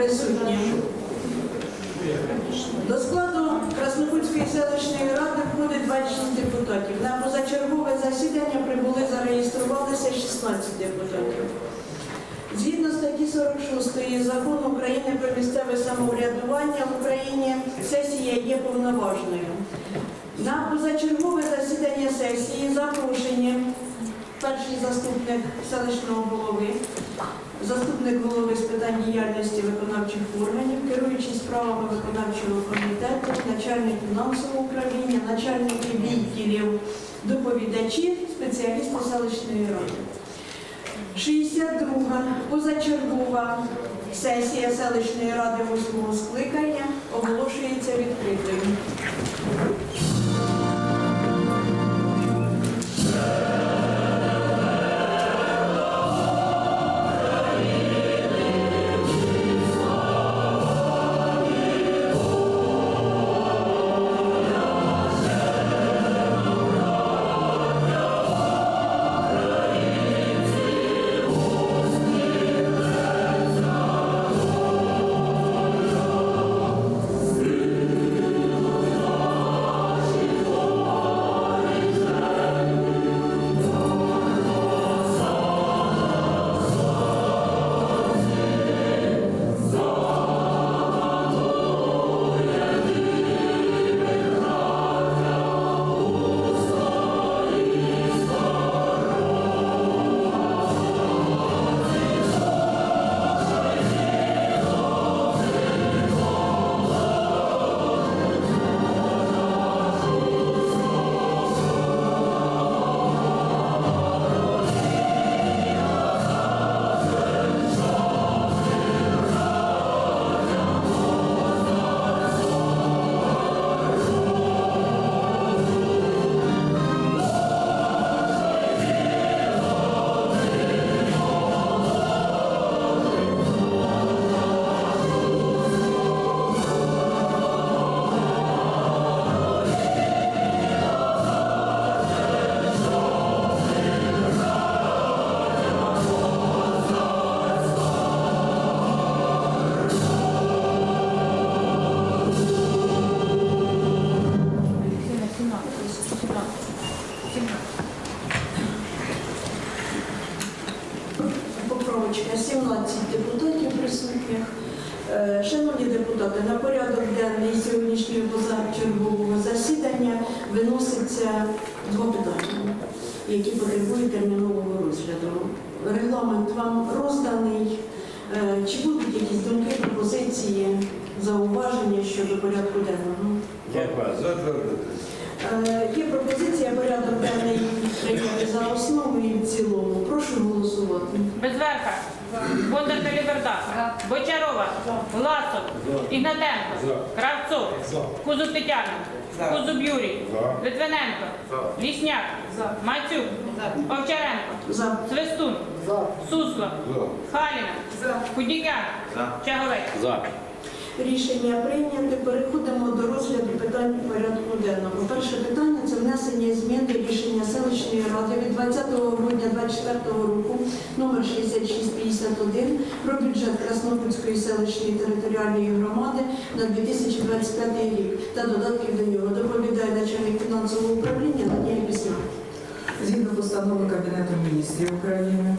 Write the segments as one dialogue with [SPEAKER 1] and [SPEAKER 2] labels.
[SPEAKER 1] Присутні. До складу Краснопутської селищної ради входить 26 депутатів. На позачергове засідання прибули, зареєструвалися 16 депутатів. Згідно статті 46 закону України про місцеве самоврядування в Україні сесія є повноважною. На позачергове засідання сесії запрошені перший заступник селищного голови, заступник голови з питань діяльності виконавчих органів, керуючий справами виконавчого комітету, начальник фінансового управління, начальники відділів, доповідачі, спеціалісти селищної ради. 62 позачергова сесія селищної ради 8 скликання оголошується відкритою. Поправочка 17 депутатів присутніх. Е, Шановні депутати, на порядок денний сьогоднішнього позачергового засідання виноситься два питання, які потребують термінового розгляду. Регламент вам розданий. Е, Чи будуть якісь думки, пропозиції, зауваження щодо порядку денного?
[SPEAKER 2] Затвердити.
[SPEAKER 1] Е, Є пропозиція порядок денний прийняти за основу і в цілому. Прошу голосувати.
[SPEAKER 3] Безверха, Бондар та Ліберда, Бочарова, Власов, Ігнатенко, Кравцов, Кузов Тетяна, Кузуб Юрій, Литвиненко, Лісняк, Мацюк, Овчаренко, Свистун, Сусло, Халіна, Худікян, Чаговець.
[SPEAKER 1] Рішення прийняте. Переходимо до розгляду питань порядку денного. Перше питання це внесення змін до рішення селищної ради від 20 грудня 2024 року номер 6651 про бюджет Краснопутської селищної територіальної громади на 2025 рік та додатків до нього. Доповідає начальник фінансового управління Надія Пісна.
[SPEAKER 4] Згідно постанови Кабінету міністрів України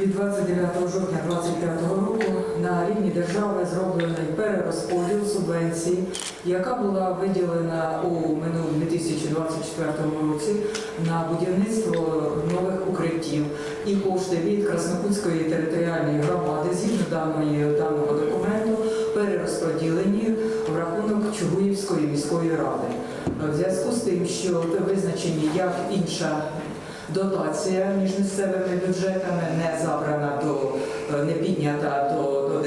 [SPEAKER 4] від 29 жовтня 2025 року на рівні держави зроблений перерозподіл субвенції, яка була виділена у минулому 2024 році на будівництво нових укриттів і кошти від Краснопутської територіальної громади згідно даної даного документу перерозподілені в рахунок Чугуївської міської ради. В зв'язку з тим, що визначені як інша дотація між місцевими бюджетами не забрана до не піднята до, до,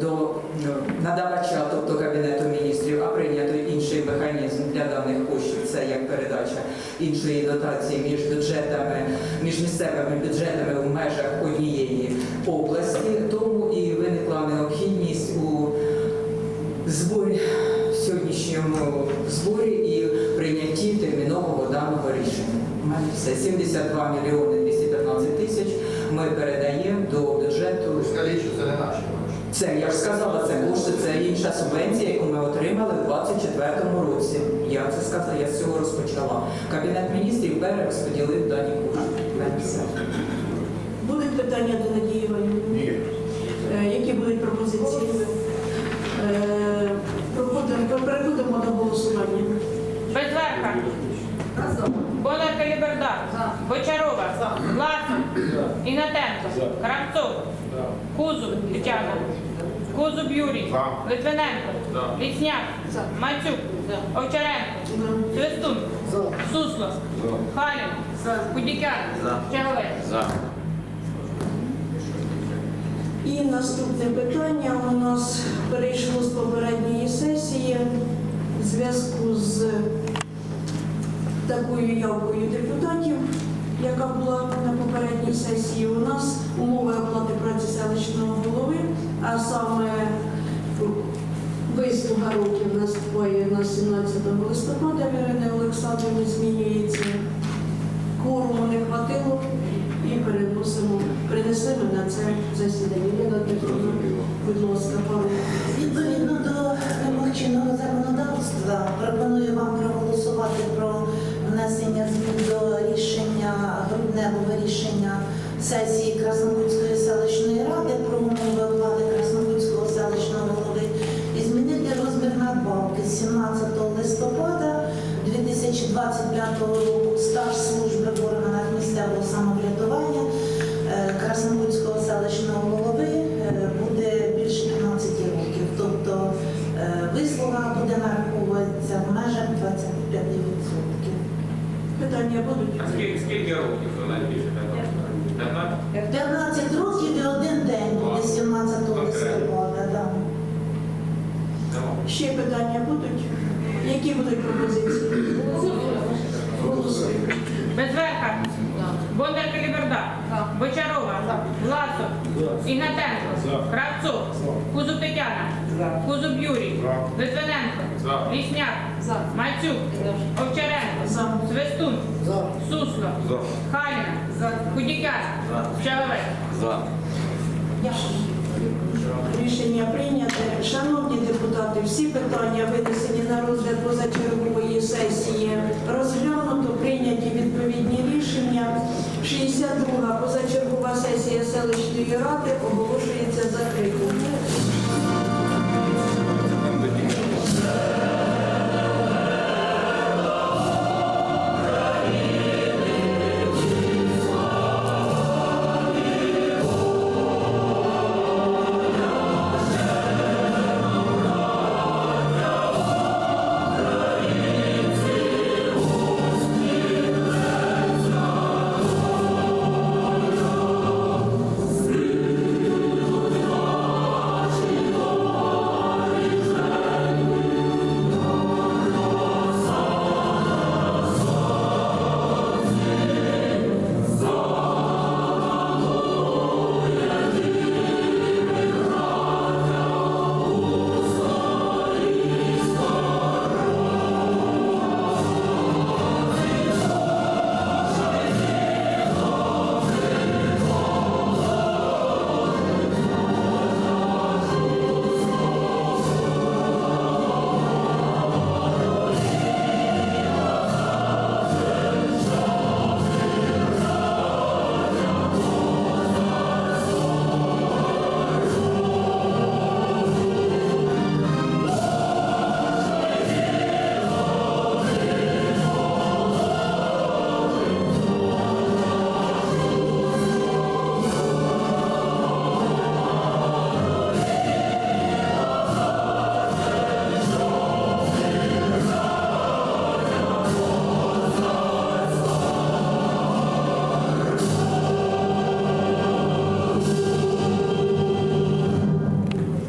[SPEAKER 4] до е, надавача, тобто кабінету міністрів, а прийнято інший механізм для даних коштів. Це як передача іншої дотації між бюджетами, між місцевими бюджетами в межах однієї області. Тому і виникла необхідність у зборі сьогоднішньому зборі і прийнятті термінового даного рішення. Все 72 мільйони 215 тисяч. Ми передаємо до бюджету.
[SPEAKER 2] Скажіть, що це не наші гроші.
[SPEAKER 4] Це я ж сказала, це кошти, це інша субвенція, яку ми отримали в 24-му році. Я це сказала, я з цього розпочала. Кабінет міністрів перерозподілив дані кошти.
[SPEAKER 1] Будуть питання до Надії
[SPEAKER 2] Ні.
[SPEAKER 1] Е, Які будуть пропозиції? Е, проходимо- Переходимо до голосування.
[SPEAKER 3] Безверха. Бондар Каліберда. Бочарова. Ласов. Ігнатенко. Кравцов. Кузов Тетяна. Кузов Юрій. Литвиненко. Лісняк. Мацюк. Овчаренко. Свистун. Сусло. Халін. Худікян. Чаговець.
[SPEAKER 1] І наступне питання у нас перейшло з попередньої сесії в зв'язку з такою явкою депутатів, яка була на попередній сесії. У нас умови оплати праці селищного голови, а саме вислуга років наступає на 17 листопада Ірини Олександрівни змінюється. Кворуму не хватило і переносимо, перенесли ми на це засідання.
[SPEAKER 5] Сесії Красногутської селищної ради про умови оплати Красногутського селищного голови і змінити розмір надбавки з 17 листопада 2025 року стаж служби в органах місцевого самоврядування е, Красногутського селищного голови е, буде більше 15 років. Тобто е, вислуга буде нараховуватися в межах 25%.
[SPEAKER 1] Питання будуть?
[SPEAKER 6] А скільки, скільки років вона більше? 15?
[SPEAKER 5] 15 років і один день буде 17 листопада. Да.
[SPEAKER 1] Ще питання будуть? Які будуть пропозиції?
[SPEAKER 3] Безверха. Бондар Каліберда. Бочарова. Власов. Ігнатенко. Кравцов. Кузов Тетяна. Кузов Юрій. Литвиненко. Лісняк. Мацюк. Овчаренко. Свистун. Сусло. Халіна. Чалове. За.
[SPEAKER 1] Рішення прийняте. Шановні депутати, всі питання винесені на розгляд позачергової сесії. Розглянуто, прийняті відповідні рішення. 62-га позачергова сесія селищної ради оголошується.